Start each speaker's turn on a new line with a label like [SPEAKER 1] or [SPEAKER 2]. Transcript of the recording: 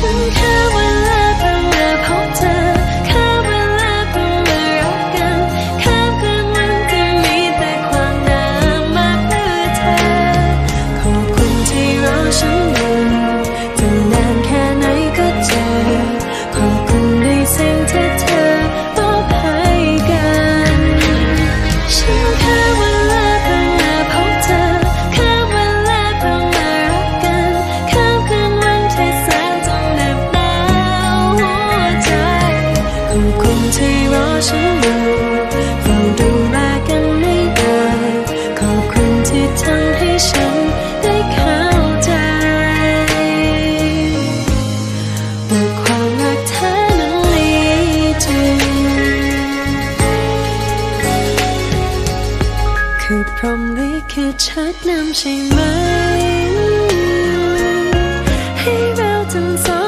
[SPEAKER 1] ฉั คนที่รอฉันอยู่เฝ้าดูแลกันไม่ได้ขอบคุณที่ทำให้ฉันได้เข้าใจแต่ความรักเธอนั้นลีจริงคือพรหมลิขิตชัดนำใช่ไหม ให้เราทั้งสอง